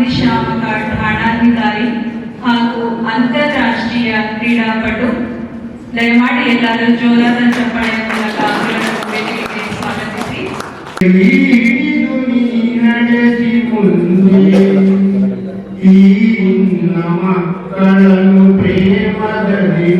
ಅಗ್ನಿಶಾಮಕ ಠಾಣಾಧಿಕಾರಿ ಹಾಗೂ ಅಂತಾರಾಷ್ಟ್ರೀಯ ಕ್ರೀಡಾಪಟು ದಯಮಾಡಿ ಎಲ್ಲರೂ ಜೋರಾದ ಚಪ್ಪಾಳೆಯ ಮೂಲಕ ಅವರನ್ನು ವೇದಿಕೆಗೆ ಸ್ವಾಗತಿಸಿ ಹಿಡಿದು ನೀ ನಡೆಸಿ ಮುಂದೆ ಈ ನಿನ್ನ ಮಕ್ಕಳನ್ನು ಪ್ರೇಮದಲ್ಲಿ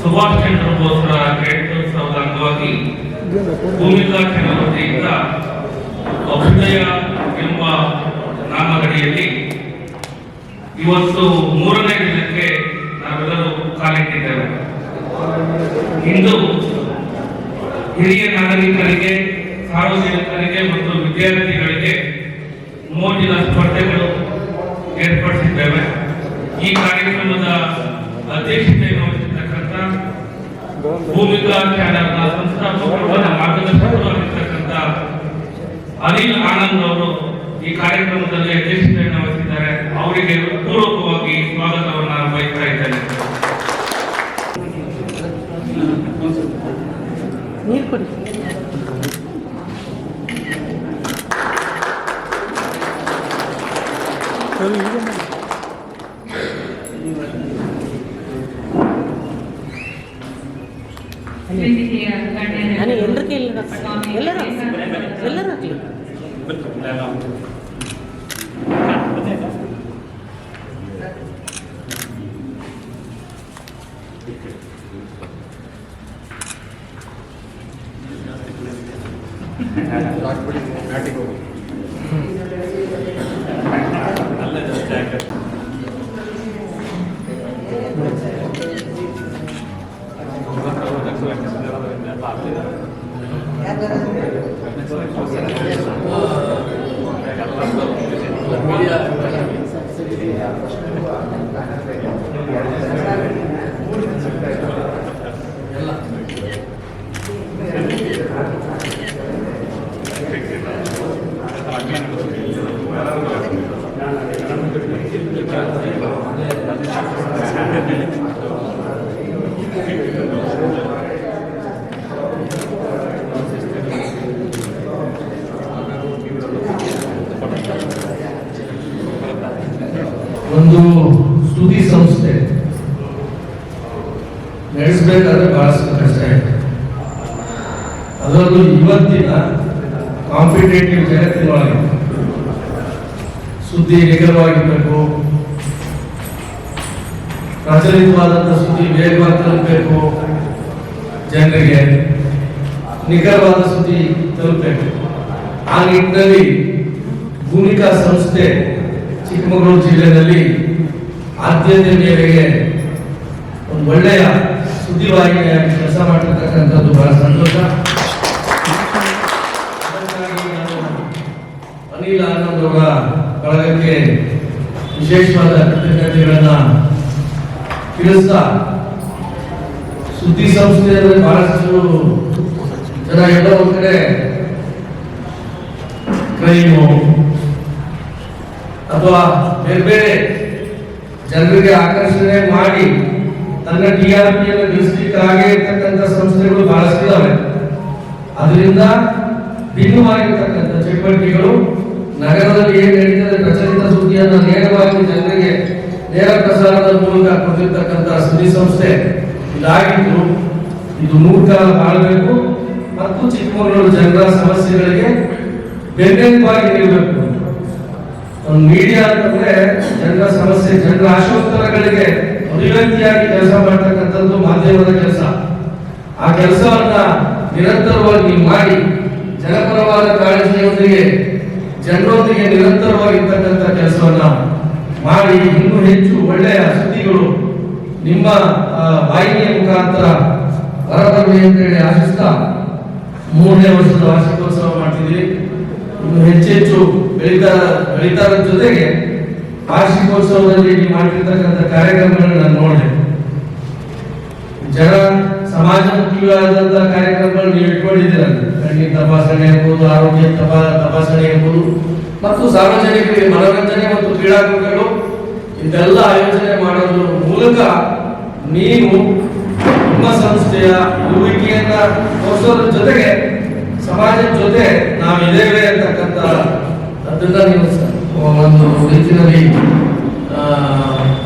ಸುಭಾಷ್ ಚಂದ್ರ ಬೋಸ್ರ ಜಯಂತ್ಯೋತ್ಸವದ ಅಂಗವಾಗಿ ಭೂಮಿಕಾ ವತಿಯಿಂದ ಅಭ್ಯುದಯ ಎಂಬ ನಾಮಗಡಿಯಲ್ಲಿ ಇವತ್ತು ಮೂರನೇ ದಿನಕ್ಕೆ ನಾವೆಲ್ಲರೂ ಕಾಲಿಟ್ಟಿದ್ದೇವೆ. ಇಂದು ಹಿರಿಯ ನಾಗರಿಕರಿಗೆ, ಸಾರ್ವಜನಿಕರಿಗೆ ಮತ್ತು ವಿದ್ಯಾರ್ಥಿಗಳಿಗೆ ಮೋಜಿನ ಸ್ಪರ್ಧೆಗಳು ಏರ್ಪಡಿಸಿದ್ದೇವೆ. ಈ ಕಾರ್ಯಕ್ರಮದ ವಹಿಸಿರ್ತಕ್ಕಂಥ ಚಾನಲ್ನ ಸಂಸ್ಥಾಪಕರು ಮತ್ತು ಮಾರ್ಗದರ್ಶಕರು ಆಗಿರ್ತಕ್ಕಂಥ ಅನಿಲ್ ಆನಂದ್ ಅವರು ಈ ಕಾರ್ಯಕ್ರಮದಲ್ಲಿ ಅಧ್ಯಕ್ಷತೆಯನ್ನು ವಹಿಸಿದ್ದಾರೆ. ಅವರಿಗೆ ಪೂರ್ವಕವಾಗಿ ಸ್ವಾಗತವನ್ನು ಬಯಸ್ತಾ ಇದ್ದೇನೆ. ನೀರು ಕೊಡಿ ವೇದಿಕೆಯ ಗಣ್ಯರು ನಾನು ಎಲ್ಲರಿಗೆ ಎಲ್ಲರ ಸ್ವಾಮಿ ಎಲ್ಲರೂ ವಿವೇಕಾನಂದ ಎಲ್ಲರೂ ಹಾಕ್ಲಿ ಒಂದು ಸುದ್ದಿ ಸಂಸ್ಥೆ ನಡೆಸಬೇಕಾದ್ರೆ ಬಹಳಷ್ಟು ಕಷ್ಟ ಇದೆ ಅದರಲ್ಲೂ ಇವತ್ತಿನ ಕಾಂಪಿಟೇಟಿವ್ ಜಗತ್ತಿನೊಳಗೆ ನಿಖರವಾಗಿರಬೇಕು ಪ್ರಚಲಿತವಾದಂಥ ಸುದ್ದಿ ವೇಗವಾಗಿ ತಲುಪಬೇಕು ಜನರಿಗೆ ನಿಖರವಾದ ಸುದ್ದಿ ತಲುಪಬೇಕು. ಆ ನಿಟ್ಟಿನಲ್ಲಿ ಭೂಮಿಕಾ ಸಂಸ್ಥೆ ಚಿಕ್ಕಮಗಳೂರು ಜಿಲ್ಲೆಯಲ್ಲಿ ಆದ್ಯತೆ ಮೇರೆಗೆ ಒಂದು ಒಳ್ಳೆಯ ಸುದ್ದಿವಾಹಿನಿಯಾಗಿ ಕೆಲಸ ಮಾಡಿರ್ತಕ್ಕಂಥದ್ದು ಬಹಳ ಸಂತೋಷ. ಅನಿಲ್ ಆನಂದ್ ಅವರ ಬಳಗಕ್ಕೆ ವಿಶೇಷವಾದ ಕೃತಜ್ಞತೆಗಳನ್ನ ತಿಳಿಸ್ತಾ ಸುದ್ದಿ ಸಂಸ್ಥೆ ಅಂದ್ರೆ ಬಹಳಷ್ಟು ಜನ ಎಲ್ಲೋ ಒಂದ್ ಕಡೆ ಕ್ರೈಮು ಅಥವಾ ಬೇರೆ ಬೇರೆ ಜನರಿಗೆ ಆಕರ್ಷಣೆ ಮಾಡಿ ತನ್ನ ಟಿ ಆರ್ ಪಿಯನ್ನು ಗಳಿಸಲಿಕ್ಕಾಗಿ ಇರ್ತಕ್ಕಂಥ ಸಂಸ್ಥೆಗಳು ಬಹಳಷ್ಟಿದ್ದಾವೆ ಅದರಿಂದ ಭಿನ್ನವಾಗಿರ್ತಕ್ಕಂಥ ಚಟುವಟಿಕೆಗಳು ನಗರದಲ್ಲಿ ಏನ್ ನಡೀತದೆ ಪ್ರಚಲಿತ ಸುದ್ದಿಯನ್ನು ನೇರವಾಗಿ ಜನರಿಗೆ ನೇರ ಪ್ರಸಾರದ ಮೂಲಕ ಕೊಟ್ಟಿರ್ತಕ್ಕಂಥ ಸುದ್ದಿ ಸಂಸ್ಥೆ ಇದಾಗಿದ್ದು, ಇದು ನೂರು ಕಾಲ ಬಾಳಬೇಕು ಮತ್ತು ಚಿಕ್ಕಮಗಳೂರು ಜನರ ಸಮಸ್ಯೆಗಳಿಗೆ ಬೆನ್ನೆಲುಬಾಗಿ ನಿಲ್ಲಬೇಕು ಒಂದು ಮೀಡಿಯಾ ಅಂತಂದ್ರೆ ಜನರ ಸಮಸ್ಯೆ, ಜನರ ಆಶೋತ್ತರಗಳಿಗೆ ಅಭಿವ್ಯಕ್ತಿಯಾಗಿ ಕೆಲಸ ಮಾಡ್ತಕ್ಕಂಥದ್ದು ಮಾಧ್ಯಮದ ಕೆಲಸ. ಆ ಕೆಲಸವನ್ನ ನಿರಂತರವಾಗಿ ಮಾಡಿ ಜನಪರವಾದ ಕಾಳಜಿಯೊಂದಿಗೆ ಜನರೊಂದಿಗೆ ನಿರಂತರವಾಗಿರ್ತಕ್ಕಂಥ ಕೆಲಸವನ್ನ ಮಾಡಿ ಇನ್ನೂ ಹೆಚ್ಚು ಒಳ್ಳೆಯ ಸುದ್ದಿಗಳು ನಿಮ್ಮ ಬಾಯಿಯ ಮುಖಾಂತರ ಹೊರಬರಲಿ ಅಂತ ಹೇಳಿ ಆಶಿಸ್ತಾ ಮೂರನೇ ವರ್ಷದ ವಾರ್ಷಿಕೋತ್ಸವ ಮಾಡ್ತಿದ್ವಿ. ಇನ್ನು ಹೆಚ್ಚೆಚ್ಚು ಬೆಳೀತಾ ಬೆಳೀತಾರ ಜೊತೆಗೆ ವಾರ್ಷಿಕೋತ್ಸವದಲ್ಲಿ ನೀವು ಮಾಡ್ತಿರ್ತಕ್ಕಂಥ ಕಾರ್ಯಕ್ರಮಗಳನ್ನ ನಾನು ನೋಡಿದೆ. ಜನ ಸಮಾಜಮುಖಿಯಾದಂತ ಕಾರ್ಯಕ್ರಮಗಳು ನೀವು ಇಟ್ಕೊಂಡಿದ್ದೀರ ಕಣ್ಣಿನ ತಪಾಸಣೆ ಇರ್ಬೋದು ಆರೋಗ್ಯ ತಪಾ, ತಪಾಸಣೆ ಇರ್ಬೋದು ಮತ್ತು ಸಾರ್ವಜನಿಕರಿಗೆ ಮನೋರಂಜನೆ ಮತ್ತು ಕ್ರೀಡಾಕೂಟಗಳು ಇದೆಲ್ಲ ಆಯೋಜನೆ ಮಾಡೋದ್ರ ಮೂಲಕ ನೀವು ನಿಮ್ಮ ಸಂಸ್ಥೆಯ ಇರುವಿಕೆಯನ್ನ ತೋರಿಸೋದ್ರ ಜೊತೆಗೆ ಸಮಾಜದ ಜೊತೆ ನಾವಿದ್ದೇವೆ ಅಂತಕ್ಕಂಥ ಅದನ್ನ ನೀವು ಒಂದು ರೀತಿಯಲ್ಲಿ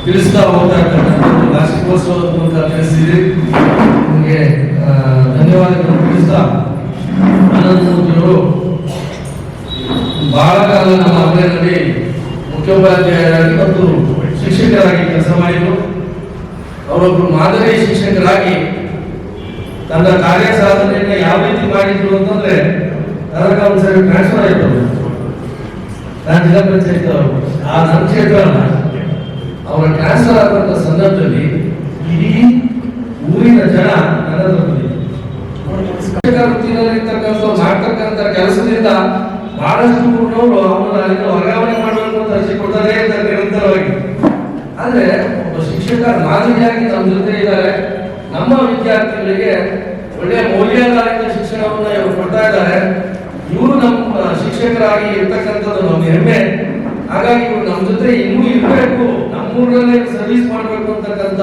ತಿಳಿಸ್ತಾ ಹೋಗ್ತಾ ಇರ್ತಕ್ಕಂಥದ್ದು. ವಾರ್ಷಿಕೋತ್ಸವದ ಮೂಲಕ ತಿಳಿಸಿದ್ರಿ. ಧನ್ಯವಾದಗಳು ಧನ್ಯವಾದಗಳನ್ನು ತಿಳಿಸ್ತಾ ಆನಂದಮೂರ್ತಿಯವರು ಬಹಳ ಕಾಲ ನಮ್ಮ ಅಂಗಡಿಯಲ್ಲಿ ಮುಖ್ಯೋಪಾಧ್ಯಾಯರಾಗಿ ಮತ್ತು ಶಿಕ್ಷಕರಾಗಿ ಕೆಲಸ ಮಾಡಿದ್ರು ಅವರೊಬ್ಬರು ಮಾದರಿ ಶಿಕ್ಷಕರಾಗಿ ತನ್ನ ಕಾರ್ಯ ಸಾಧನೆಯನ್ನ ಯಾವ ರೀತಿ ಮಾಡಿದ್ರು ಅಂತಂದ್ರೆ ಅದಕ್ಕೆ ಒಂದ್ಸರಿ ಟ್ರಾನ್ಸ್ಫರ್ ಆಯ್ತು. ನಾನು ಜಿಲ್ಲಾ ಪಂಚಾಯತ್ ಅವರು ಆ ನನ್ನ ಕ್ಷೇತ್ರ ಅವರ ಟ್ರಾನ್ಸ್ಫರ್ ಆದಂತ ಸಂದರ್ಭದಲ್ಲಿ ಇಡೀ ಊರಿನ ಜನ ಮಾಡ್ತಕ್ಕಂಥ ಕೆಲಸದಿಂದ ಬಹಳಷ್ಟು ಕುಟುಂಬಗಳು ಅವನ್ನ ಅಲ್ಲಿ ವರ್ಗಾವಣೆ ಮಾಡಬೇಕು ಅಂತ ಅರ್ಜಿ ಕೊಡ್ತಾರೆ ಅಂತ ನಿರಂತರವಾಗಿ. ಆದ್ರೆ ಒಬ್ಬ ಶಿಕ್ಷಕರ ಮಾದರಿಯಾಗಿ ನಮ್ಮ ಜೊತೆ ಇದ್ದಾರೆ. ನಮ್ಮ ವಿದ್ಯಾರ್ಥಿಗಳಿಗೆ ಒಳ್ಳೆಯ ಮೌಲ್ಯಾಧಾರಿತ ಶಿಕ್ಷಣವನ್ನು ಇವರು ಕೊಡ್ತಾ ಇದ್ದಾರೆ. ಇವರು ನಮ್ಮ ಶಿಕ್ಷಕರಾಗಿ ಇರ್ತಕ್ಕಂಥದ್ದು ನಮ್ಮ ಹೆಮ್ಮೆ. ಹಾಗಾಗಿ ಇವರು ನಮ್ಮ ಜೊತೆ ಇನ್ನೂ ಇರಬೇಕು. ನಮ್ಮೂರಲ್ಲೇ ಸರ್ವಿಸ್ ಮಾಡಬೇಕು ಅಂತಕ್ಕಂಥ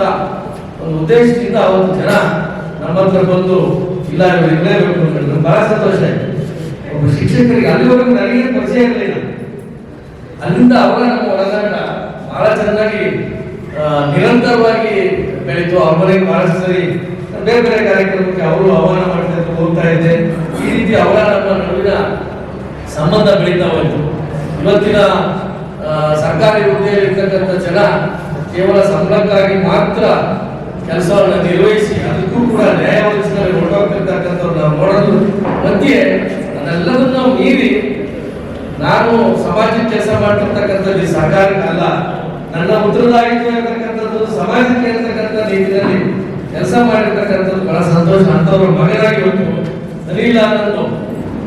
ಒಂದು ಉದ್ದೇಶದಿಂದ ಅವತ್ತು ಜನ ನಮ್ಮ ಹತ್ರ ಬಂದು ಇಲ್ಲ ಇರಲೇಬೇಕು ಅಂತ ಹೇಳಿದ್ರು. ಬಹಳ ಸಂತೋಷ ಆಯ್ತು. ಒಬ್ಬ ಶಿಕ್ಷಕರಿಗೆ ಅಲ್ಲಿವರೆಗೂ ನನಗೆ ಪರಿಚಯ ಇರಲಿಲ್ಲ. ಅಲ್ಲಿಂದ ಅವರ ನಮ್ಮ ಒಡನಾಟ ಬಹಳ ಚೆನ್ನಾಗಿ ನಿರಂತರವಾಗಿ ಬೆಳೀತು. ಅವ್ರ ಮನೆಗೆ ಬಹಳಷ್ಟು ಸರಿ ಬೇರೆ ಬೇರೆ ಕಾರ್ಯಕ್ರಮಕ್ಕೆ ಅವರು ಆಹ್ವಾನ ಮಾಡ್ತಾ ಹೋಗ್ತಾ ಇದ್ದೆ. ಈ ರೀತಿ ಅವರ ನಮ್ಮ ನಡುವಿನ ಸಂಬಂಧ ಬೆಳೀತಾ ಹೋಯ್ತು. ಇವತ್ತಿನ ಸರ್ಕಾರಿ ಹುದ್ದೆಯಲ್ಲಿ ಇರ್ತಕ್ಕಂಥ ಜನ ಕೇವಲ ಸಂಬಳಕ್ಕಾಗಿ ಮಾತ್ರ ಕೆಲಸವನ್ನು ನಿರ್ವಹಿಸಿ, ಅದಕ್ಕೂ ಕೂಡ ನ್ಯಾಯ ಒದಗಿಸಿದಲ್ಲಿ ಹೊರಟೋಗ್ತಿರ್ತಕ್ಕಂಥವ್ರು ನೋಡೋದು ಮಧ್ಯೆ ಅದೆಲ್ಲದನ್ನ ಮೀರಿ ನಾನು ಸಮಾಜಕ್ಕೆ ಕೆಲಸ ಮಾಡ್ತಿರ್ತಕ್ಕಂಥದ್ದು ಸರ್ಕಾರಕ್ಕೆ ಅಲ್ಲ, ನನ್ನ ಉತ್ತರದಾಯಿತ್ವ ಇರತಕ್ಕಂಥದ್ದು ಸಮಾಜಕ್ಕೆ ಇರತಕ್ಕಂಥ ರೀತಿಯಲ್ಲಿ ಕೆಲಸ ಮಾಡಿರ್ತಕ್ಕಂಥದ್ದು ಬಹಳ ಸಂತೋಷ. ಅಂತವ್ರ ಮಗನಾಗಿ ಇವತ್ತು ಅನಿಲ ಅನ್ನೋದು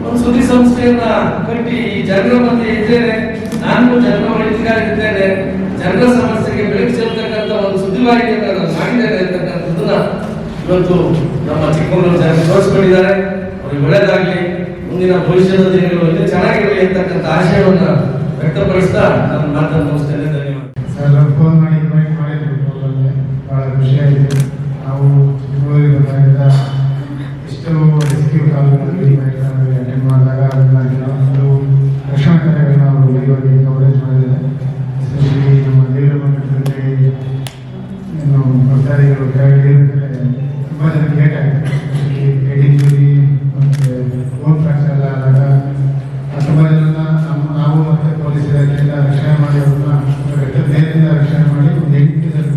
ಒಂದು ಸುದ್ದಿ ಸಂಸ್ಥೆಯನ್ನ ಕಟ್ಟಿ ಈ ಜನರ ಮಧ್ಯೆ ಇದ್ದೇನೆ. ನಾನು ಜನರ ಒಳಿತಿಗಾಗಿದ್ದೇನೆ ಜನರ ಸಮಸ್ಯೆಗೆ ಬೆಳಕು ಚೆಲ್ತಕ್ಕಂಥ ಒಂದು ಸುದ್ದಿವಾಹಿನಿಯನ್ನ ಮಾಡಿದ್ದಾರೆ ಅಂತಕ್ಕಂಥದ್ದನ್ನ ಇವತ್ತು ನಮ್ಮ ಚಿಕ್ಕಮಗಳೂರು ಜನ ತೋರಿಸ್ಕೊಂಡಿದ್ದಾರೆ. ಅವ್ರಿಗೆ ಒಳ್ಳೇದಾಗ್ಲಿ, ಮುಂದಿನ ಭವಿಷ್ಯದ ದಿನಗಳಲ್ಲಿ ಚೆನ್ನಾಗಿರಲಿ ಅಂತಕ್ಕಂಥ ಆಶಯವನ್ನ ವ್ಯಕ್ತಪಡಿಸ್ತಾ ನನ್ನ ಮಾತನ್ನು ಮುಗಿಸ್ತೇನೆ. ಧನ್ಯವಾದ. ಸರ್ ಫೋನ್ ಮಾಡಿ ಇನ್ವೈಟ್ ಮಾಡಿದ್ರು ಪ್ರೋಗ್ರಾಮ್ಗೆ ಭಾಳ ಖುಷಿ ಆಯಿತು ನಾವು ಇಷ್ಟು ರೆಸ್ಕ್ಯೂ ಅಟೆಂಡ್ ಮಾಡಿದಾಗ ಅದನ್ನ ಕೆಲವೊಂದು ರಕ್ಷಣಾ ಕಾರ್ಯಗಳನ್ನ ಅವರು ಇವಾಗ ಕವರೇಜ್ ಮಾಡಿದ್ದಾರೆ ಎಸ್ಪೆಷಲಿ ನಮ್ಮ ದೇವರ ಮಟ್ಟದಲ್ಲಿ ಏನು ಭಕ್ತಾದಿಗಳು ಕೆಳಗಡೆ ಇರ್ತಾರೆ ತುಂಬ ಜನಕ್ಕೆ ಲೇಟ್ ಆಗುತ್ತೆ ಹೆಡ್ ಇಂಜುರಿ ಮತ್ತು ಬೋನ್ ಫ್ರಾಕ್ಚರ್ ಎಲ್ಲ ಆದಾಗ ಆ ತುಂಬ ಜನನ ನಮ್ಮ ನಾವು ಮತ್ತು ಪೊಲೀಸ್ ಇಲಾಖೆಯಿಂದ ರಕ್ಷಣೆ ಮಾಡಿ ಅವ್ರನ್ನ ಬೆಟ್ಟದ ಮೇಲಿಂದ ರಕ್ಷಣೆ ಮಾಡಿ ಒಂದು ಎಂಟು ಜನ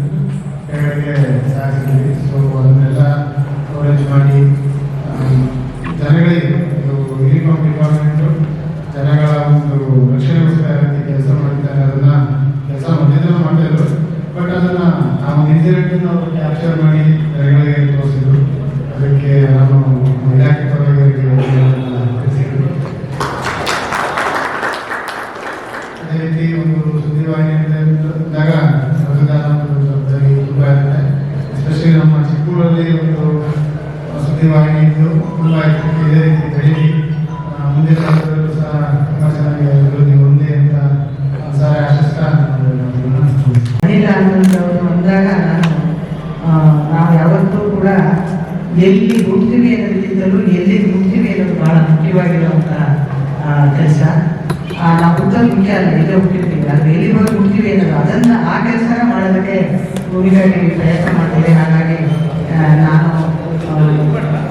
ಕೆಳಗಡೆ ಸಾಗಿಸಿದ್ವಿ ಸೊ ಅದನ್ನೆಲ್ಲ ಕವರೇಜ್ ಮಾಡಿ ಆ, ಜನಗಳಿಗೆ ಯೂನಿಫಾರ್ಮ್ ಡಿಪಾರ್ಟ್ಮೆಂಟು ಜನಗಳ ಒಂದು ರಕ್ಷಣೆಗೋಸ್ಕರ ಯಾವ ರೀತಿ ಕೆಲಸ ಮಾಡ್ತಾರೆ ಅದನ್ನ ಕೆಲಸ ಮೊದಲಿಂದ ಮಾಡ್ತಾ ಇದ್ರು ಬಟ್ ಅದನ್ನ ಆ ಒಂದು ಇನ್ಸಿಡೆಂಟ್ ಅವರು ಕ್ಯಾಪ್ಚರ್ ಮಾಡಿ ಜನಗಳಿಗೆ ತೋರಿಸಿದ್ರು ಅದಕ್ಕೆ ನಾನು ಇಲಾಖೆ ಪರವಾಗಿ ಅವರಿಗೆ ಅದನ್ನ ತಿಳಿಸಿದ್ರು ಅದೇ ರೀತಿ ಒಂದು ಸುದ್ದಿವಾಹಿನಿಯಾಗ ಮತದಾನ ಒಂದು ಜವಾಬ್ದಾರಿ ತುಂಬ ಇರುತ್ತೆ ಎಸ್ಪೆಷಲಿ ನಮ್ಮ ಚಿಕ್ಕೂರಲ್ಲಿ ಒಂದು ಸುದ್ದಿವಾಹಿನಿ ಇದ್ದು ತುಂಬ ಇದಕ್ಕೆ ಇದೇ ರೀತಿ ಬೆಳೀಲಿ ಆ, ಮುಂದಿನ ದಿನಗಳಲ್ಲೂ ಸಹ ತುಂಬ ಚೆನ್ನಾಗಿ ಅಭಿವೃದ್ಧಿ ಹೊಂದಿ ಅಂತ ಸಹ ಆಶಿಸ್ತಾ ನಾನು ಇದನ್ನ ಮುಗಿಸ್ತೀನಿ. ಅನಿಲ್ ಆನಂದ್ ಅವರು ಅಂದಾಗ ನಾನು ಆ, ನಾವು ಯಾವತ್ತೂ ಕೂಡ ಎಲ್ಲಿ ಹುಡ್ತೀವಿ ಅನ್ನೋದಕ್ಕಿಂತಲೂ ಎಲ್ಲಿ ಹುಡ್ತೀವಿ ಅನ್ನೋದು ಬಹಳ ಮುಖ್ಯವಾಗಿರುವಂಥ ಕೆಲಸ ನಾವು ಹುಟ್ಟೋದು ಮುಖ್ಯ ಅಲ್ಲ ಎಲ್ಲೇ ಹುಟ್ಟಿರ್ತೀವಿ ಆದರೆ ಎಲ್ಲಿ ಹೋಗಿ ಹುಡ್ತೀವಿ ಅನ್ನೋದು ಅದನ್ನು ಆ ಕೆಲಸನ ಮಾಡೋದಕ್ಕೆ ಊರಿಗಾಗಿ ಪ್ರಯತ್ನ ಮಾಡ್ತೇವೆ ಹಾಗಾಗಿ ಆ, ನಾನು ಆ,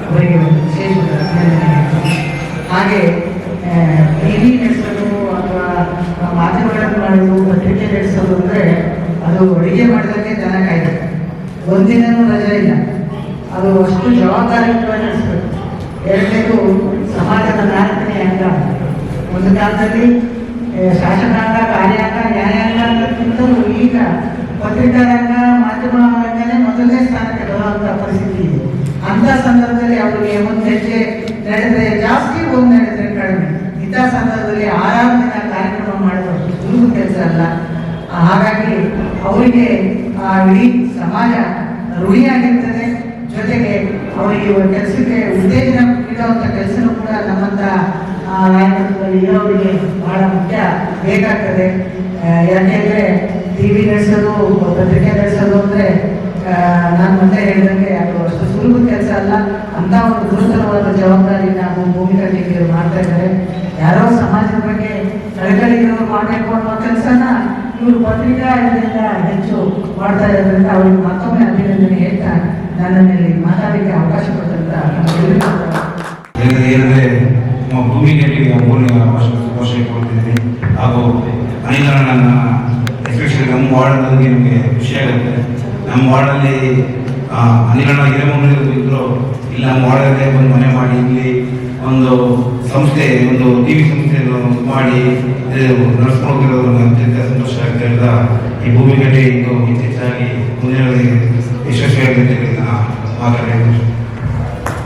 ಅವರಿಗೆ ಒಂದು ವಿಶೇಷ ಅಭಿನಂದನೆ ಹೇಳ್ತೀನಿ. ಹಾಗೆ ಟಿವಿ ನಡೆಸೋದು ಅಥವಾ ಮಾಧ್ಯಮಗಳನ್ನು ಮಾಡೋದು ಪತ್ರಿಕೆ ನಡೆಸೋದು ಅಂದರೆ ಅದು ಅಡುಗೆ ಮಾಡಿದಂಗೆ ಜನ ಕಾಯ್ತಾರೆ ಪಂಚಾಯತು ಸಮಾಜದ ನಾಲ್ಕನೇ ಅಂಗ ಒಂದು ಕಾಲದಲ್ಲಿ ಆ, ಶಾಸಕಾಂಗ ಕಾರ್ಯಾಂಗ ನ್ಯಾಯಾಂಗ ಅನ್ನೋದಕ್ಕಿಂತಲೂ ಈಗ ಪತ್ರಿಕಾ ರಂಗ ಮಾಧ್ಯಮ ರಂಗನೇ ಮೊದಲನೇ ಸ್ಥಾನಕ್ಕೆ ಬರುವಂತ ಪರಿಸ್ಥಿತಿ ಇದೆ ಅಂತ ಸಂದರ್ಭದಲ್ಲಿ ಅವರಿಗೆ ಒಂದು ಹೆಜ್ಜೆ ನಡೆದ್ರೆ ಜಾಸ್ತಿ ಒಂದು ನಡೆದ್ರೆ ಕಡಿಮೆ ಇಂಥ ಸಂದರ್ಭದಲ್ಲಿ ಆರಾರು ದಿನ ಕಾರ್ಯಕ್ರಮ ಮಾಡೋದು ಸುಲಭ ಕೆಲಸ ಅಲ್ಲ ಹಾಗಾಗಿ ಅವರಿಗೆ ಆ ಇಡೀ ಸಮಾಜ ಋಣಿಯಾಗಿರ್ತದೆ ಜೊತೆಗೆ ಅವರಿಗೆ ಕೆಲಸಕ್ಕೆ ಉತ್ತೇಜನ ನೀಡುವಂಥ ಕೆಲಸನೂ ಕೂಡ ನಮ್ಮಂತ ಆ, ನಾಯಕತ್ವದಲ್ಲಿ ಇರೋರಿಗೆ ಬಹಳ ಮುಖ್ಯ ಬೇಕಾಗ್ತದೆ ಯಾಕೆಂದರೆ ಟಿ ವಿ ನಡೆಸೋದು, ಪತ್ರಿಕೆ ನಡೆಸೋದು ಅಂದ್ರೆ ನಾನು ಮತ್ತೆ ಹೇಳಿದಂಗೆ ಅದು ಅಷ್ಟು ಸುಲಭ ಕೆಲಸ ಅಲ್ಲ. ಅಂತ ಒಂದು ಗುರುತರವಾದ ಜವಾಬ್ದಾರಿ ನಾವು ಭೂಮಿಕಾ ಟೀಕೆಯವರು ಮಾಡ್ತಾ ಇದ್ದಾರೆ. ಯಾರೋ ಸಮಾಜದ ಬಗ್ಗೆ ಕಳಕಳಿ ಇರೋರು ಮಾಡಬೇಕು ಅನ್ನೋ ಕೆಲಸನ ಇವರು ಪತ್ರಿಕಾ ಹೆಚ್ಚು ಮಾಡ್ತಾ ಇರೋದ್ರಿಂದ ಅವ್ರಿಗೆ ಮತ್ತೊಮ್ಮೆ ಅಭಿನಂದನೆ ಹೇಳ್ತಾ ನನ್ನನ್ನು ಇಲ್ಲಿ ಮಾತಾಡಲಿಕ್ಕೆ ಅವಕಾಶ ಕೊಟ್ಟಂತ ನಮ್ಮ ಭೂಮಿ ಕಟ್ಟಿಗೆ ಮೂರನೇ ವರ್ಷ ಕೊಡ್ತಿದ್ದೀನಿ ಹಾಗೂ ಅನಿಲಣ್ಣ ಎಸ್ಪೆಷಲಿ ನಮ್ಮ ವಾರ್ಡ್ನಲ್ಲಿ ನಮಗೆ ಖುಷಿ ಆಗುತ್ತೆ. ನಮ್ಮ ವಾರ್ಡಲ್ಲಿ ಅನಿಲಣ್ಣ ಹಿರೇಮಂಗಲೂರು ಇದ್ರು ಇಲ್ಲಿ ನಮ್ಮ ವಾರ್ಡಲ್ಲೇ ಒಂದು ಮನೆ ಮಾಡಿ, ಇಲ್ಲಿ ಒಂದು ಸಂಸ್ಥೆ, ಒಂದು ಟಿ ವಿ ಸಂಸ್ಥೆಯನ್ನು ಮಾಡಿ ನನಗೆ ಅತ್ಯಂತ ಸಂತೋಷ ಆಗ್ತಾ ಈ ಭೂಮಿ ಕಟ್ಟಿ ಇದು ಇತ್ತೀಚಾಗಿ ಮುಂದಿನ ಯಶಸ್ವಿ ನಾನು ಮಾತಾಡಿದ್ದೀನಿ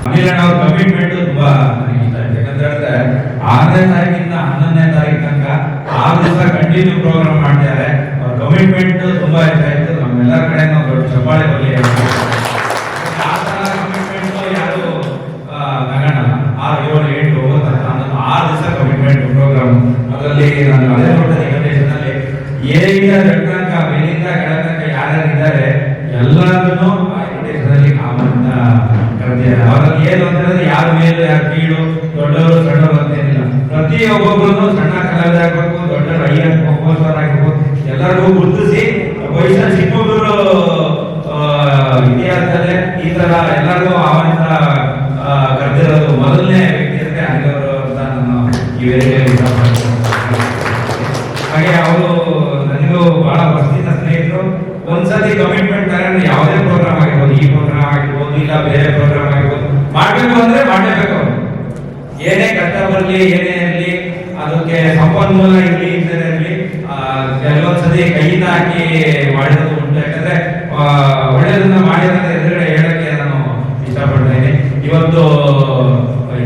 ಅನಿಲ್ ಅವ್ರ ಕಮಿಟ್ಮೆಂಟ್ ತುಂಬಾ ಇಷ್ಟ ಯಾಕಂತ ಹೇಳಿದ್ರೆ ತಾರೀಕು ತನಕ ಆರು ದಿವಸ ಕಂಟಿನ್ಯೂ ಪ್ರೋಗ್ರಾಮ್ ಮಾಡ್ತಾರೆ ಅವ್ರ ಕಮಿಟ್ಮೆಂಟ್ ತುಂಬಾ ಇದೆ ನಮ್ಮೆಲ್ಲರ ಕಡೆ ನಾವು ದೊಡ್ಡ ಚಪ್ಪಾಳೆ ಬರಲಿ ಬೇರೆ ಪ್ರೋಗ್ರಾಮ್ ಆಗಿರ್ಬೋದು. ಮಾಡಬೇಕು ಅಂದ್ರೆ ಮಾಡಲೇಬೇಕು. ಏನೇ ಕಷ್ಟ ಬರಲಿ, ಏನೇ ಇರಲಿ, ಅದಕ್ಕೆ ಸಂಪನ್ಮೂಲ ಇರಲಿ ಇಲ್ಲದೇ ಇರಲಿ ಕೆಲವೊಂದ್ಸತಿ ಕೈಯಿಂದ ಹಾಕಿ ಮಾಡಿರೋದು ಉಂಟು. ಯಾಕಂದ್ರೆ ಒಳ್ಳೆಯದನ್ನ ಮಾಡಿದ್ರೆ ಎದುರುಗಡೆ ಹೇಳಕ್ಕೆ ನಾನು ಇಷ್ಟಪಡ್ತೇನೆ. ಇವತ್ತು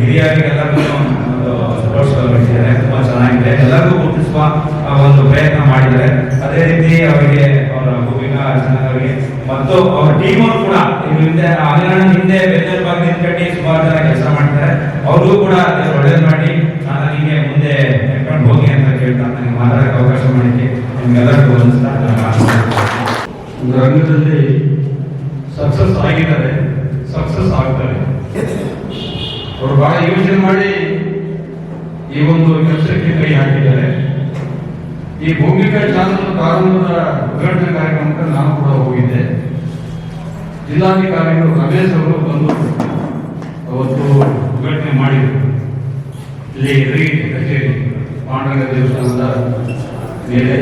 ಹಿರಿಯರಿಗೆ ಮಾಡಿದ್ದಾರೆ ತುಂಬಾ ಚೆನ್ನಾಗಿದೆ. ಎಲ್ಲರಿಗೂ ಗುರುತಿಸುವ ಒಂದು ಪ್ರಯತ್ನ ಮಾಡಿದ್ದಾರೆ. ಅದೇ ರೀತಿ ಅವರಿಗೆ ಅವರ ಭೂಮಿಕಾ ಜನರಿಗೆ ಮತ್ತು ಅವ್ರ ಟೀಮ್ ಅವರು ಕೂಡ ಹಿಂದೆ ಅನಿಲಣ್ಣ ಹಿಂದೆ ಬೆನ್ನೆಲುಬಾಗಿ ನಿಂತ್ಕೊಂಡು ಸುಮಾರು ಜನ ಕೆಲಸ ಮಾಡ್ತಾರೆ. ಅವ್ರಿಗೂ ಕೂಡ ಒಳ್ಳೇದು ಮಾಡಿ, ನಾನು ನಿಮಗೆ ಮುಂದೆ ನೆಟ್ಕೊಂಡು ಹೋಗಿ ಅಂತ ಕೇಳ್ತಾ ನನಗೆ ಮಾತಾಡಕ್ಕೆ ಅವಕಾಶ ಮಾಡಿದ್ದೆ ನಿಮ್ಗೆಲ್ಲರಿಗೂ ಅನಿಸ್ತಾ ಒಂದು ರಂಗದಲ್ಲಿ ಸಕ್ಸಸ್ ಆಗಿದ್ದಾರೆ ಸಕ್ಸಸ್ ಆಗ್ತಾರೆ. ಅವರು ಬಹಳ ಯೋಚನೆ ಮಾಡಿ ಈ ಒಂದು ಕೆಲಸಕ್ಕೆ ಕೈ ಹಾಕಿದ್ದಾರೆ. ಈ ಭೂಮಿಕಾ ಚಾನಲ್ ಕಾನೂನದ ಉದ್ಘಾಟನಾ ಕಾರ್ಯಕ್ರಮಕ್ಕೆ ನಾನು ಕೂಡ ಹೋಗಿದ್ದೆ ಜಿಲ್ಲಾಧಿಕಾರಿಗಳು ರಮೇಶ್ ಅವರು ಬಂದು ಅವತ್ತು ಉದ್ಘಾಟನೆ ಮಾಡಿದರು. ಇಲ್ಲಿ ಎದುರಿಗೆ ಕಚೇರಿ ಪಾಂಡರ ದೇವಸ್ಥಾನದ ಮೇಲೆ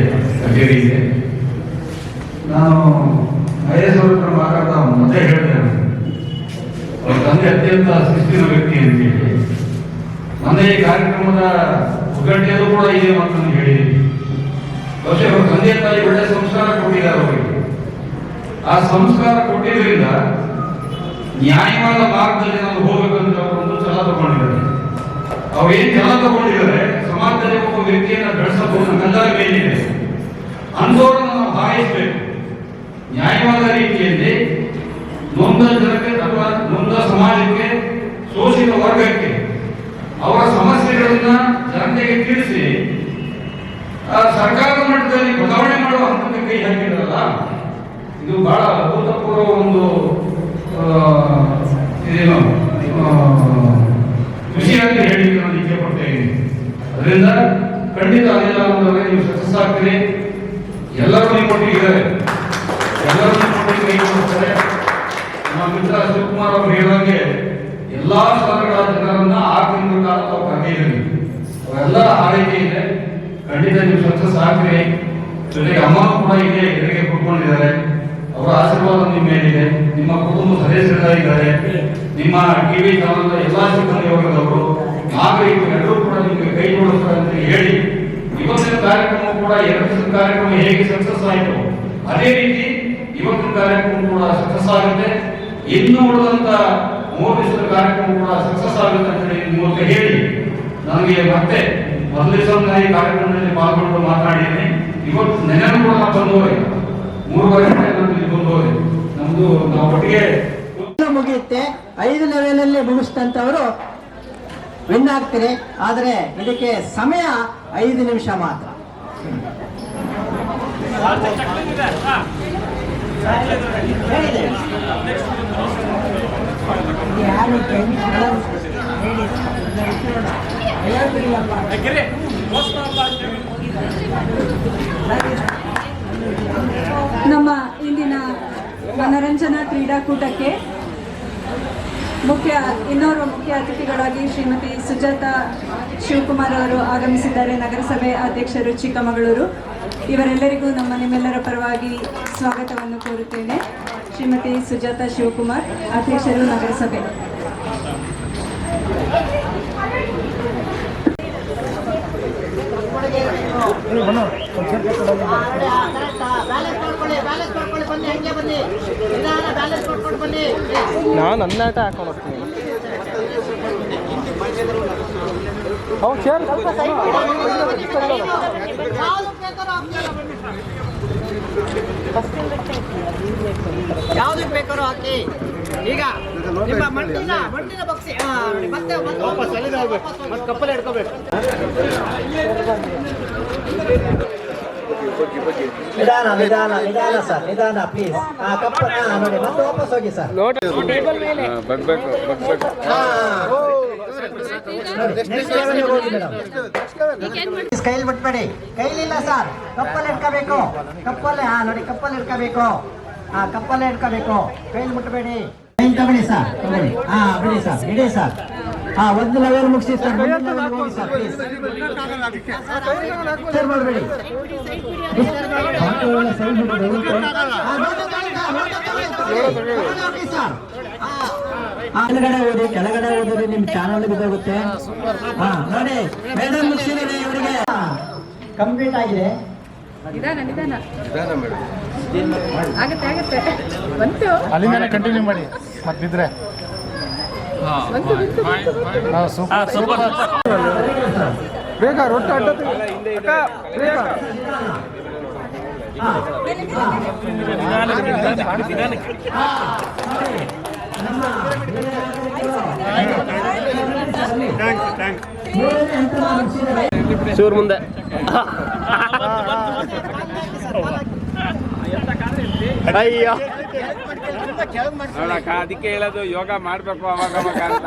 ಕಚೇರಿ ಇದೆ. ನಾನು ಮಹೇಶ್ ಅವರ ಹತ್ರ ಮಾತಾಡ್ತಾ ಮತ್ತೆ ಹೇಳಿದೆ. ಅವ್ರ ತಂದೆ ಅತ್ಯಂತ ಶಿಸ್ತಿನ ವ್ಯಕ್ತಿ ಅಂತ ಹೇಳಿ. ಮೊನ್ನೆ ಈ ಕಾರ್ಯಕ್ರಮದ ಉದ್ಘಾಟನೆಯಲ್ಲೂ ಕೂಡ ಇದೆ ಮಾತನ್ನು ಹೇಳಿದ್ದೀನಿ. ಬಹುಶಃ ಅವ್ರ ತಂದೆ ತಾಯಿ ಒಳ್ಳೆ ಸಂಸ್ಕಾರ ಕೊಟ್ಟಿದ್ದಾರೆ ಆ ಸಂಸ್ಕಾರ ಕೊಟ್ಟಿದ್ರಿಂದ ನ್ಯಾಯವಾದ ಮಾರ್ಗದಲ್ಲಿ ನಾವು ಹೋಗ್ಬೇಕಂತ ಒಂದು ಛಲ ತಗೊಂಡಿದ್ದಾರೆ. ಅವ್ರು ಏನ್ ಛಲ ತಗೊಂಡಿದ್ದಾರೆ, ಸಮಾಜದಲ್ಲಿ ಒಬ್ಬ ವ್ಯಕ್ತಿಯನ್ನ ಬೆಳೆಸಬಹುದು ಕಂದಾಯ ಮೇಲಿದೆ ಅಂದೋಲನ ನಾವು ಭಾವಿಸಬೇಕು ನ್ಯಾಯವಾದ ರೀತಿಯಲ್ಲಿ ನೊಂದ ಜನಕ್ಕೆ ಅಥವಾ ನೊಂದ ಸಮಾಜಕ್ಕೆ ಶೋಷಿತ ವರ್ಗಕ್ಕೆ ಅವರ ಸಮಸ್ಯೆಗಳನ್ನ ಜನತೆಗೆ ತಿಳಿಸಿ ಸರ್ಕಾರದ ಮಟ್ಟದಲ್ಲಿ ಬದಲಾವಣೆ ಮಾಡುವ ಹಂತಕ್ಕೆ ಕೈ ಹಾಕಿದ್ರಲ್ಲ ಇದು ಬಹಳ ಅಭೂತಪೂರ್ವ ಒಂದು ಏನು ಖುಷಿಯಾಗಿ ಹೇಳಿಕ್ಕೆ ನಾನು ಇಚ್ಛೆ ಪಡ್ತಾ ಇದ್ದೀನಿ. ಅದರಿಂದ ಖಂಡಿತ ಅನಿಲ ನೀವು ಸಕ್ಸಸ್ ಆಗ್ತೀರಿ ಎಲ್ಲರೂ ನೀವು ಕೊಟ್ಟಿದ್ದಾರೆ ಎಲ್ಲರೂ ನಿಮ್ಮೊಟ್ಟಿಗೆ ಕೈ ಜೋಡಿಸ್ತಾರೆ. ನಮ್ಮ ಮಿತ್ರ ಶಿವಕುಮಾರ್ ಅವರು ಹೇಳಿದಂಗೆ ಎಲ್ಲಾ ಸ್ಥಳಗಳ ಜನರನ್ನ ಆರು ತಿಂಗಳ ಕಾಲ ತಾವು ಕರೆದಿದ್ದೀರಿ. ಅವರೆಲ್ಲ ಆರೈಕೆ ಇದೆ. ಖಂಡಿತ ನೀವು ಸಕ್ಸಸ್ ಆಗ್ತೀರಿ ಜೊತೆಗೆ ಅಮ್ಮ ಕೂಡ ಇಲ್ಲೇ ಎದುರಿಗೆ ಕೂತ್ಕೊಂಡಿದ್ದಾರೆ. ಅವರ ಆಶೀರ್ವಾದ ನಿಮ್ಮ ಮೇಲಿದೆ ನಿಮ್ಮ ಕುಟುಂಬ ಸದಸ್ಯರಾಗಿದ್ದಾರೆ ನಿಮ್ಮ ಟಿವಿ ಚಾನಲ್ ಎಲ್ಲಾ ಸಿಬ್ಬಂದಿ ವರ್ಗದವರು ಹಾಗೆ ಎಲ್ಲರೂ ಕೂಡ ನಿಮಗೆ ಕೈ ಜೋಡಿಸ್ತಾರೆ ಅಂತ ಹೇಳಿ, ಇವತ್ತಿನ ಕಾರ್ಯಕ್ರಮ ಕೂಡ ಎರಡು ಕಾರ್ಯಕ್ರಮ ಹೇಗೆ ಸಕ್ಸಸ್ ಆಯಿತು? ಅದೇ ರೀತಿ ಇವತ್ತಿನ ಕಾರ್ಯಕ್ರಮ ಕೂಡ ಸಕ್ಸಸ್ ಆಗುತ್ತೆ. ಇನ್ನು ಉಳಿದಂತ ಮೂರು ದಿವಸದ ಕಾರ್ಯಕ್ರಮ ಕೂಡ ಸಕ್ಸಸ್ ಆಗುತ್ತೆ ಅಂತ ಹೇಳಿ ಮೂಲಕ ಹೇಳಿ, ನನಗೆ ಮತ್ತೆ ಮೊದಲ ಕಾರ್ಯಕ್ರಮದಲ್ಲಿ ಪಾಲ್ಗೊಂಡು ಮಾತನಾಡಿದ್ದೀನಿ ಇವತ್ತು ನೆನಪು ಕೂಡ ಬಂದವರೆ ಬಂದು ಹೋದೆ ನಮ್ದು ನಾವು ಒಟ್ಟಿಗೆ ಮುಗಿಯುತ್ತೆ. ಐದು ಲೆವೆಲಲ್ಲಿ ಮುಗಿಸಿದಂತವರು ವಿನ್ ಆಗ್ತೀರಿ. ಆದರೆ ಇದಕ್ಕೆ ಸಮಯ ಐದು ನಿಮಿಷ ಮಾತ್ರ. ಹೇಳಿದೆ. ಯಾರು ನಮ್ಮ ಇಂದಿನ ಮನರಂಜನಾ ಕ್ರೀಡಾಕೂಟಕ್ಕೆ ಮುಖ್ಯ, ಇನ್ನೋರ್ವ ಮುಖ್ಯ ಅತಿಥಿಗಳಾಗಿ ಶ್ರೀಮತಿ ಸುಜಾತಾ ಶಿವಕುಮಾರ್ ಅವರು ಆಗಮಿಸಿದ್ದಾರೆ. ನಗರಸಭೆ ಅಧ್ಯಕ್ಷರು ಚಿಕ್ಕಮಗಳೂರು. ಇವರೆಲ್ಲರಿಗೂ ನಮ್ಮ ನಿಮ್ಮೆಲ್ಲರ ಪರವಾಗಿ ಸ್ವಾಗತವನ್ನು ಕೋರುತ್ತೇನೆ. ಶ್ರೀಮತಿ ಸುಜಾತಾ ಶಿವಕುಮಾರ್, ಅಧ್ಯಕ್ಷರು ನಗರಸಭೆ. ನಾನು ನನ್ನಾಟ ಹಾಕೊಂಡು ಹೋಗ್ತೀನಿ. ಅವ್ನು ಚೇರ್ ಯಾವ್ದಕ್ಕೆ ಬೇಕಾದ್ರೂ ಹಾಕಿ. ಈಗ ನಿಮ್ಮ ಮಣ್ಣಿನ ಮಣ್ಣಿನ ಮತ್ತೆ ವಾಪಸ್ ಮತ್ತೆ ಕಪ್ಪಲೆ ಹಿಡ್ಕೋಬೇಕು. ನಿಧಾನ ನಿಧಾನ ನಿಧಾನ ಸರ್ ನಿಧಾನ ಪ್ಲೀಸ್ ಆ ಕಪ್ಪ ನೋಡಿ ಮತ್ತೆ ವಾಪಸ್ ಹೋಗಿ ಸರ್. ಕೈಲಿ ಬಿಟ್ಬೇಡಿ. ಕೈಲಿಲ್ಲ ಸರ್. ಕಪ್ಪಲ್ಲಿ ಇಟ್ಕೋಬೇಕು ಕಪ್ಪಲ್ಲಿ ಹಾ ನೋಡಿ ಕಪ್ಪಲ್ಲಿ ಇಟ್ಕೋಬೇಕು ಆ ಕಪ್ಪಲ್ಲೇ ಇಟ್ಕೋಬೇಕು ಕೈಲಿ ಮುಟ್ಬೇಡಿ. ಕೈ ತಗೊಳ್ಳಿ ಸರ್ ತಗೊಳ್ಳಿ ಹಾ ಬಿಡಿ ಸರ್ ಇಡೀ ಸರ್ ಹಾ, ಒಂದು ಲೆವೆಲ್ ಮುಗಿಸಿ ಸರ್ ಸರ್ ಮಾಡಬೇಡಿ. ಸರ್. ಕೆಳಗಡೆ ಓದಿ, ಕೆಳಗಡೆ ಓದಿದ್ರೆ ನಿಮ್ ಚಾನಲ್ ಬಿದ್ದೋಗುತ್ತೆ ಹಾ, ನೋಡಿ ಮೇಡಮ್ ಮುಗಿಸಿದ್ರೆ ಇವರಿಗೆ. ಕಂಪ್ಲೀಟ್ ಆಗಿದೆ. ನಿಧಾನ ನಿಧಾನ. ಆಗತ್ತೆ ಆಗತ್ತೆ. ಬಂತು. ಅಲ್ಲಿಂದಾನೆ ಕಂಟಿನ್ಯೂ ಮಾಡಿ. ಮತ್ತಿದ್ರೆ? ಬಂತು ಬಂತು ಸೂಪರ್ ಬೇಗ ರೊಟ್ಟಿ ಅಡ್ಡ ಬೇಗ. ಚೂರು ಮುಂದೆ. ಅಯ್ಯೋ ನೋಡಕ್ಕ ಅದಕ್ಕೆ ಹೇಳೋದು ಯೋಗ ಮಾಡ್ಬೇಕು ಅವಾಗ ಅವಾಗ ಅಂತ.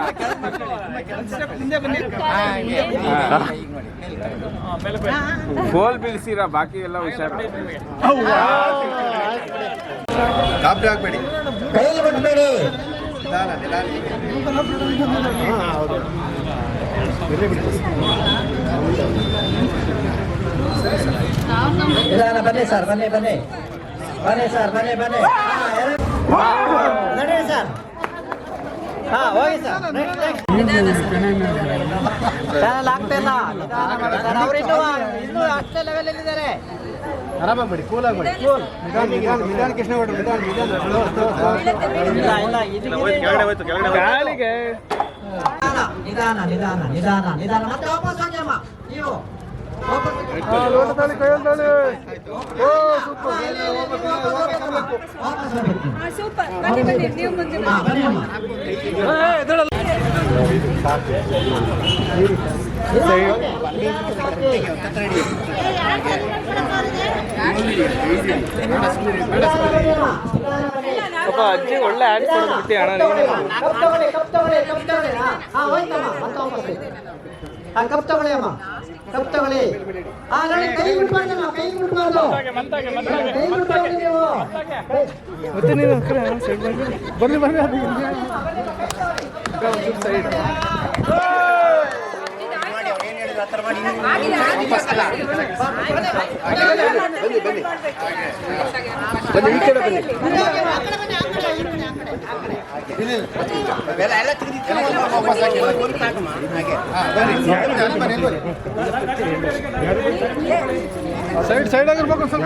ಗೋಲ್ ಬೀಳ್ಸಿರ ಬಾಕಿ ಎಲ್ಲ ಹುಷಾರು. ಕೈಯಲ್ಲಿ ಬಿಟ್ಬೇಡಿ ನಿಧಾನ ಬನ್ನಿ ಸರ್ ಬನ್ನಿ ಬನ್ನಿ. ಬನ್ನಿ ಸರ್ ಬನ್ನಿ ಬನ್ನಿ. ನಡೀರಿ ಸರ್. ಹಾ ಹೋಗಿ ಸರ್. ಚಾನಲ್ ಆಗ್ತಾ ಇಲ್ಲ. ಸರ್ ಅವ್ರು ಇನ್ನೂ ಇನ್ನೂ ಅಷ್ಟೇ ಲೆವೆಲ್ ಇದ್ದಾರೆ ಆರಾಮಾಗಿ ಮಾಡಿ ಕೂಲ್ ಆಗಿ ಮಾಡಿ ಕೂಲ್ ನಿಧಾನ ನಿಧಾನ ನಿಧಾನ ಕೃಷ್ಣ ನಿಧಾನ ನಿಧಾನ. ನಿಧಾನ ನಿಧಾನ ನಿಧಾನ ಮತ್ತೆ ವಾಪಸ್ ಹೋಗಿ ನೀವು. ವಾಪಸ್ ಹೋಗಿ. ಲೋಟದಲ್ಲಿ ಕೈಯಲ್ಲಿ ಓ ಸೂಪರ್ ಹಾ, ಇಲ್ಲಿ, ಇಲ್ಲಿ, ನೀವು ವಾಪಸ್ ಹೋಗ್ಬೇಕು. ವಾಪಸ್ ಹೋಗ್ಬೇಕು. ಸೂಪರ್ ಬನ್ನಿ ಬನ್ನಿ ನೀವು ಮುಂದೆ ಹಾ, ಬನ್ನಿ ಅಮ್ಮ. ಪಾಪ ಅಜ್ಜಿ ಒಳ್ಳೆ ಆಡಿ ಕೊಡೋದು ಬಿಟ್ಟು ಅಣ್ಣ ನೀನು ಕಪ್ ತಗೊಳ್ಳಿ ಕಪ್ ತಗೊಳ್ಳಿ ಕಪ್ ತಗೊಳ್ಳಿ ಹಾ ಹಾ ಹೋಯ್ತಮ್ಮ ಮತ್ತೆ ವಾಪಸ್ ಹೋಯ್ತು. ಹಾ ಕಪ್ ತಗೊಳ್ಳಿ ಅಮ್ಮ ತಪ್ಪು ತಗೊಳ್ಳಿ ಕೈ ಬಿಡ್ಬಾರ್ದು ಬನ್ನಿ ಬನ್ನಿ. ಬನ್ನಿ ಅದು ಬನ್ನಿ. ಬನ್ನಿ ಬನ್ನಿ ಈ ಕಡೆ ಬನ್ನಿ. ಸೈಡ್ ಸೈಡ್ ಆಗಿರ್ಬೇಕು ಸ್ವಲ್ಪ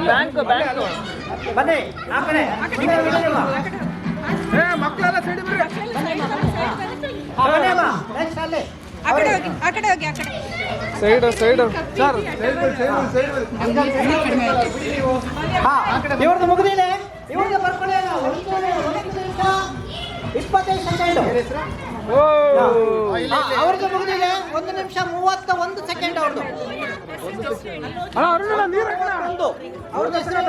ಬ್ಯಾಂಕ್ ಬನ್ನಿ ಮಕ್ಕಳೆಲ್ಲ ಸೈಡ್ ಬರ್ರಿ ಆ ಕಡೆ ಹೋಗಿ ಆ ಕಡೆ ಹೋಗಿ ಆ ಕಡೆ ಸೈಡ್ ಸೈಡ್. ಸರ್ ಇವ್ರದ್ದು ಮುಗಿದಿಲ್ಲ ಇವ್ರದ್ದು ಬರ್ಕೊಳ್ಳೇನು ಇಪ್ಪತ್ತೈದು ಸೆಕೆಂಡ್ ಅವ್ರದ್ದು ಮುಗಿದಿಲ್ಲ ಒಂದು ನಿಮಿಷ ಮೂವತ್ತ ಒಂದು ಸೆಕೆಂಡ್ ಅವ್ರದ್ದು ಒಂದು. ಅವ್ರದ್ದು ಹೆಸರು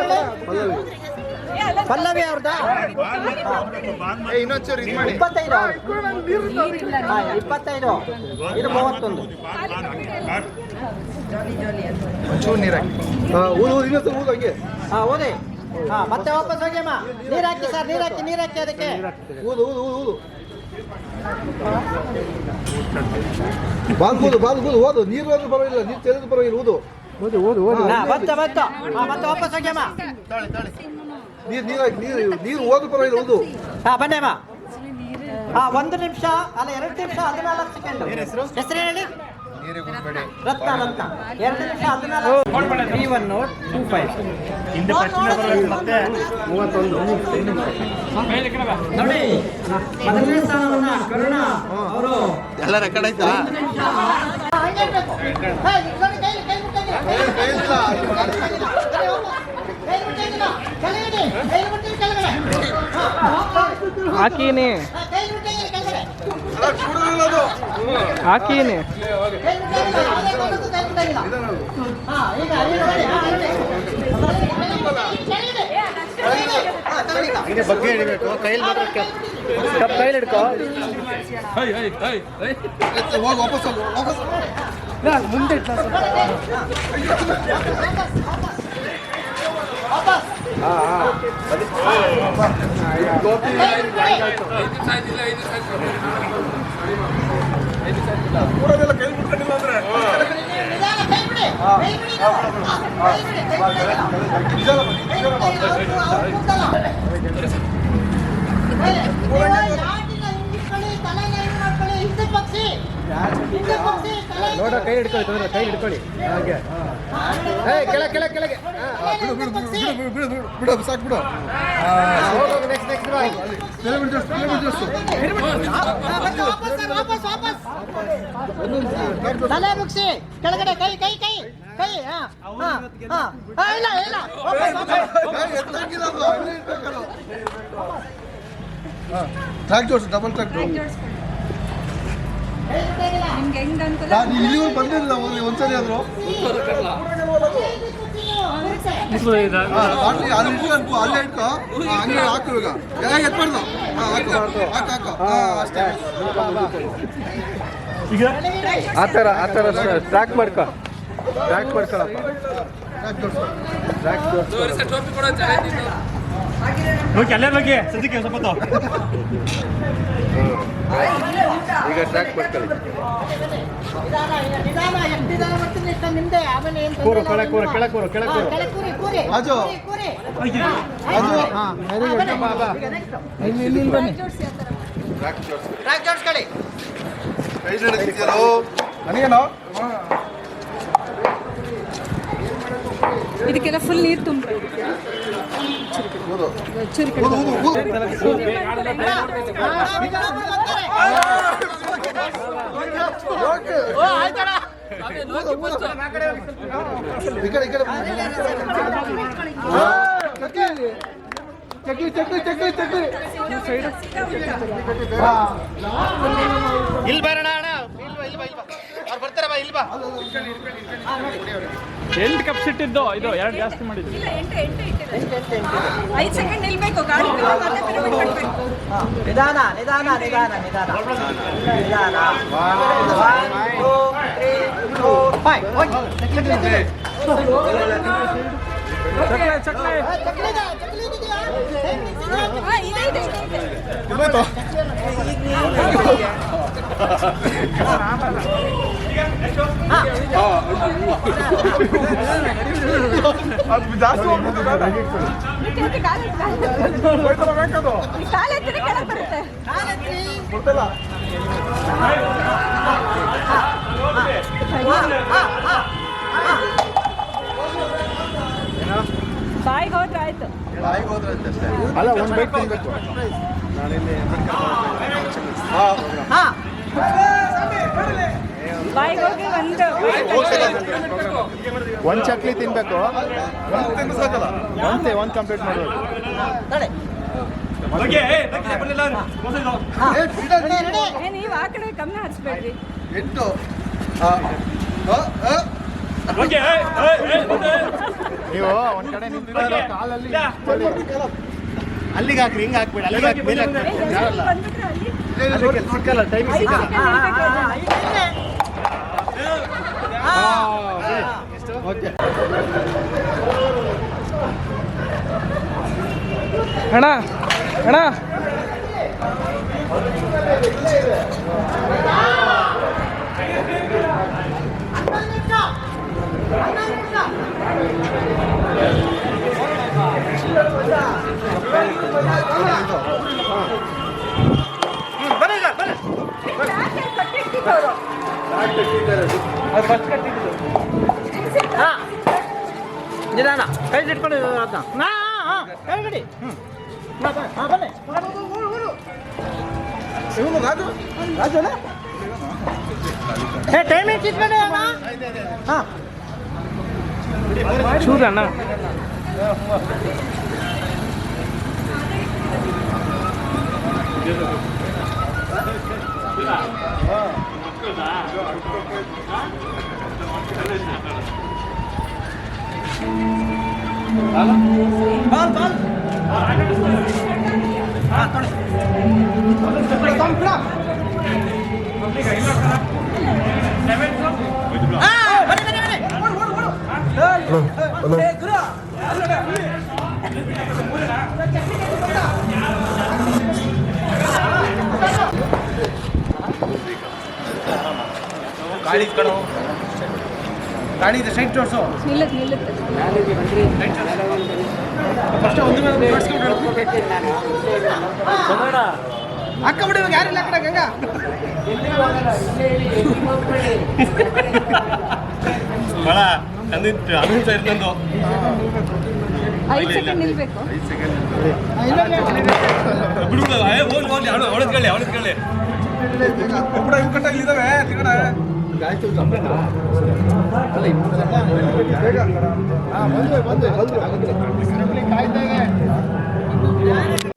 ಪಲ್ಲವಿ ಅವ್ರದ್ದಾ? ಇಪ್ಪತ್ತೈದು. ಹಾ, ಇಪ್ಪತ್ತೈದು. ಇದು ಮೂವತ್ತೊಂದು. ಒಂಚೂರು ನೀರು ಹಾಕಿ. ಹಾಂ ಊದು ಊದು ಊದು ಹಂಗೆ. ಹಾ ಓದಿ. ಹಾ ಮತ್ತೆ ವಾಪಸ್ ಹೋಗಿ ಅಮ್ಮ. ನೀರ್ ಹಾಕಿ ಸರ್ ನೀರ್ ಹಾಕಿ ನೀರ್ ಹಾಕಿ ಅದಕ್ಕೆ. ಊದು ಊದು ಊದು ಬಾಲ್ಕೂದು ಬಾಲ್ಕೂದು ಓದು. ನೀರು ಹೋದ್ರೂ ಪರವಾಗಿಲ್ಲ ನೀರು ತೆರೆದು ಪರವಾಗಿಲ್ಲ ಊದು. ಓದು ಓದು ಓದು. ಹಾ ಬಂತ ಬಂತ ಮತ್ತೆ ವಾಪಸ್ ಹೋಗಿ ಅಮ್ಮ. ನೀರು ನೀರು ಹಾಕಿ ನೀರು ನೀರು ಓದು ಪರವಾಗಿಲ್ಲ ಹೌದು. ಹಾ ಬನ್ನಿ ಅಮ್ಮ. ಹಾ ಒಂದು ನಿಮಿಷ ಅಲ್ಲ ಎರಡು ನಿಮಿಷ ಹದಿನಾಲ್ಕು ಸೆಕೆಂಡ್ ಹೆಸರು? ಹೇಳಿ? ರತ್ನ ರತ್ನ ಎರಡು ನಿಮಿಷ ಹದಿನಾಲ್ಕು ತ್ರೀ ಒನ್ ಟೂ ಫೈವ್ ನೋಡಿ. ಮೊದಲನೇ ಸ್ಥಾನವನ್ನ ಕರುಣ ಅವರು ಎಲ್ಲರ ಕಡೆ ಆಯ್ತಾ ಹಾಕೀನಿ. ಹಾಕೀನಿ. ಹಿಡ್ಕೋ. ಹೋಗಿ ವಾಪಸ್ ಮುಂದೆ ಊರದೆಲ್ಲ ಕೈ ಮುಟ್ಕೊಂಡಿಲ್ಲ ಅಂದ್ರೆ. ನೋಡ ಕೈ ಹಿಡ್ಕೊಳ್ಳಿ ತೊಂದ್ರೆ ಕೈ ಹಿಡ್ಕೊಳ್ಳಿ ಹಾಗೆ ಏ ಕೆಳ ಕೆಳ ಕೆಳಗೆ. ಬಿಡು ಬಿಡು ಬಿಡು ಬಿಡು ಬಿಡು ನೆಕ್ಸ್ಟ್ ತಲೆ ಮುಗಿಸಿ. ಕೆಳಗಡೆ ಕೈ ಕೈ ಕೈ ಕೈ. ಹಾ ಹಾ ಇಲ್ಲ ಇಲ್ಲ. ಟ್ರ್ಯಾಕ್ ಜೋಡಿಸು ಡಬಲ್ ಟ್ರ್ಯಾಕ್ ಜೋಡಿಸು. ನಿಮ್ಗೆ ಹೆಂಗ್ ಅನ್ಕೂಲ ನಾನು ಇಲ್ಲಿವರೆಗೂ ಬಂದಿರಲಿಲ್ಲ ಒಂದು ಒಂದ್ಸರಿ ಆದ್ರು. ಬಾಟ್ಲಿ ಅಲ್ಲಿ ಇಟ್ಕೊ ಅನ್ಕೋ, ಅಲ್ಲೇ ಇಟ್ಕೋ. ಹಾ, ಹಂಗೆ ಹಾಕು ಇವಾಗ. ಏ, ಎತ್ಬಾರ್ದು. ಹಾ, ಹಾಕು. ಹಾಕು ಹಾಕು. ಅಷ್ಟೇ. ಈಗ? ಆ ಥರ ಆ ಥರ ಟ್ರ್ಯಾಕ್ ಮಾಡ್ಕೊ. ಟ್ರ್ಯಾಕ್ ಮಾಡ್ಕೊಳಪ್ಪ. ಟ್ರ್ಯಾಕ್ ಸ್ವಲ್ಪ ಟ್ರ್ಯಾಕ್ ಈಗ ಟ್ರ್ಯಾಕ್ ಮಾಡ್ಕೊಳ್ಳಿ ಇದಕ್ಕೆಲ್ಲ ಫುಲ್ ನೀರು ತುಂಬ ఇక్కడ ఇక్కడ చెక్కి చెక్కి చెక్కి చెక్కి ಇಲ್ಲಿ ಬರೋಣ ಇಲ್ಲಿ ಬಾ ಇಲ್ಲಿ ಬಾ ಇಲ್ಲಿ ಬಾ ಅವ್ರು ಬರ್ತಾರಪ್ಪ ಇಲ್ಲಿ ಬಾ ಎಂಟು ಕಪ್ ಇಟ್ಟಿದ್ದು? ಇದು ಎರಡು ಜಾಸ್ತಿ ಮಾಡಿದ್ದು. ಇಲ್ಲ ಎಂಟು ಎಂಟು ಇಟ್ಟಿದೆ ಐದು ಸೆಕೆಂಡ್ ನಿಲ್ಬೇಕು ಗಾಡಿ ನಿಧಾನ ನಿಧಾನ ನಿಧಾನ ನಿಧಾನ. ನಿಧಾನ. ಚಕ್ಲೆ ಚಕ್ಲೆ ಹಾ ಇದೆ ಇದೆ ಇದೆ. ಅದು ಜಾಸ್ತಿ ಹೋಗ್ಬಿಟ್ಟು ಬೇಡ. ಹೋಯ್ತಲ್ಲ ಬೇಕದು ಗೊತ್ತಿಲ್ಲ ಬಾಯಿಗೆ ಹೋದ್ರೆ ಆಯ್ತು. ಬಾಯಿಗೆ ಹೋದ್ರೆ ಅಷ್ಟೇ. ಅಲ್ಲ ಒಂದು ಬೈಕ್ ತಿನ್ಬೇಕು ನಾನಿಲ್ಲಿ ಹಾ. ಬಾಯಿಗೆ ಹೋಗಿ ಒಂದು ಒಂದು ಚಕ್ಲಿ ತಿನ್ಬೇಕು. ಒಂದು ಒಂದೇ ಒಂದು ಕಂಪ್ಲೀಟ್ ಮಾಡ್ಬೇಕು ನೀವು ಆ ಕಡೆ ಗಮನ ಹರಿಸ್ಬೇಡ್ರಿ. ಎಂಟು ಆ, ಆ, ಆ. ನೀವು ಒಂದ್ ಕಡೆ ನಿಂತ್ಕೊಳ್ಳೋ ಕಾಲಲ್ಲಿ ಅಲ್ಲಿಗೆ ಹಾಕ್ರಿ ಹಿಂಗೆ ಹಾಕ್ಬೇಡಿ ಅಲ್ಲಿಗೆ ಹಾಕಿ ಮೇಲೆ ಏ, ಹಾಕ್ಬೇಡಿ ಎಷ್ಟು ಯಾರಲ್ಲ ಓಕೆ ಅಣ್ಣ ಅಣ್ಣ ಯಾಕೆ ಕಟ್ಟಿಟ್ಟಿದ್ದವ್ರು ನಿಧಾನ. ಕೈ ಇಟ್ಕೊಂಡು ಅದನ್ನ ನಾ ಹಾ ಕೆಳಗಡೆ ಹ್ಞೂ ಹಾಂ ಬನ್ನಿ. ಇವನು ರಾಜು? ರಾಜು ಅಲ್ಲ ಏ ಟೈಮಿಂಗ್ ಇಟ್ಕೊಂಡು ಹಾಂ. ಚೂರು ಅಣ್ಣ. ಬಾಲ್ ಬಾಲ್ ಹಾಂ ಬನ್ನಿ ಬನ್ನಿ ಬನ್ನಿ ಓಡು ಓಡು ಓಡು ಏ, ಗುರು ಗಾಡಿ ಕಣೋ ಗಾಡಿ ಇದೆ ಸೈಡ್ ತೋರಿಸು ನಿಲ್ಲುತ್ತೆ ನಿಲ್ಲುತ್ತೆ ಫಸ್ಟ್ ಒಂದು ಮೇಲೆ ತೋರಿಸ್ಕೊಂಡು ಅಕ್ಕ ಬಿಡಿ ಇವಾಗ ಯಾರಿಲ್ಲ ಆ ಕಡೆ ಗಂಗಾ ಬಹಳ ಅಂದಿತ್ತು ಅನುಭವ ಇರ್ತಂದು ಐದು ಸೆಕೆಂಡ್ ನಿಲ್ಬೇಕು ಬಿಡ್ಬಿಡು ಏ ಹೋಗಿ ಹೋಗಿ ಅವಳು ಅವಳದ್ ಕೇಳಿ ಅವಳದ್ ಕೇಳಿ ಬಿಡ ಇವು ಜನ ಬೇಗ ತಿಗಡ ಬಂದ್ವಿ ಬಂದ್ವಿ ಬಂದ್ವಿ ಕಾಯ್ತಾ ಇದೆ